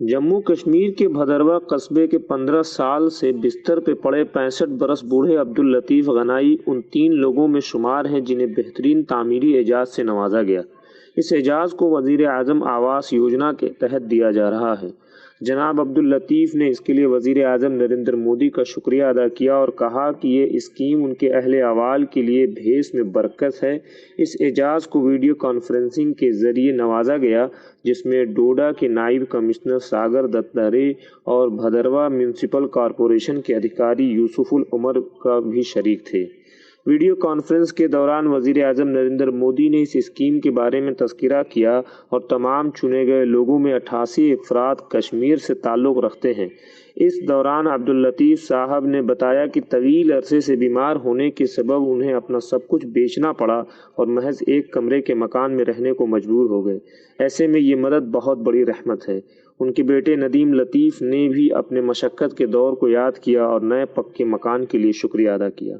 जम्मू कश्मीर के भदरवा कस्बे के पंद्रह साल से बिस्तर पे पड़े पैंसठ बरस बूढ़े अब्दुल लतीफ़ गनाई उन तीन लोगों में शुमार हैं जिन्हें बेहतरीन तामीरी एजाज़ से नवाजा गया। इस एजाज़ को वज़ीर अजम आवास योजना के तहत दिया जा रहा है। जनाब अब्दुल लतीफ़ ने इसके लिए वज़ीर अजम नरेंद्र मोदी का शुक्रिया अदा किया और कहा कि ये स्कीम उनके अहल अवाल के लिए भेस में बरकत है। इस एजाज़ को वीडियो कॉन्फ्रेंसिंग के ज़रिए नवाजा गया, जिसमें डोडा के नायब कमिश्नर सागर दत्तारे और भदरवा म्यूनसिपल कॉरपोरेशन के अधिकारी यूसुफुल उमर का भी शरीक थे। वीडियो कॉन्फ्रेंस के दौरान वज़ीर अजम नरेंद्र मोदी ने इस स्कीम के बारे में तस्करा किया और तमाम चुने गए लोगों में अठासी अफराद कश्मीर से ताल्लुक़ रखते हैं। इस दौरान अब्दुल लतीफ़ साहब ने बताया कि तवील अरसे से बीमार होने के सबब उन्हें अपना सब कुछ बेचना पड़ा और महज एक कमरे के मकान में रहने को मजबूर हो गए। ऐसे में ये मदद बहुत बड़ी रहमत है। उनके बेटे नदीम लतीफ़ ने भी अपने मशक्क़त के दौर को याद किया और नए पक्के मकान के लिए शुक्रिया अदा किया।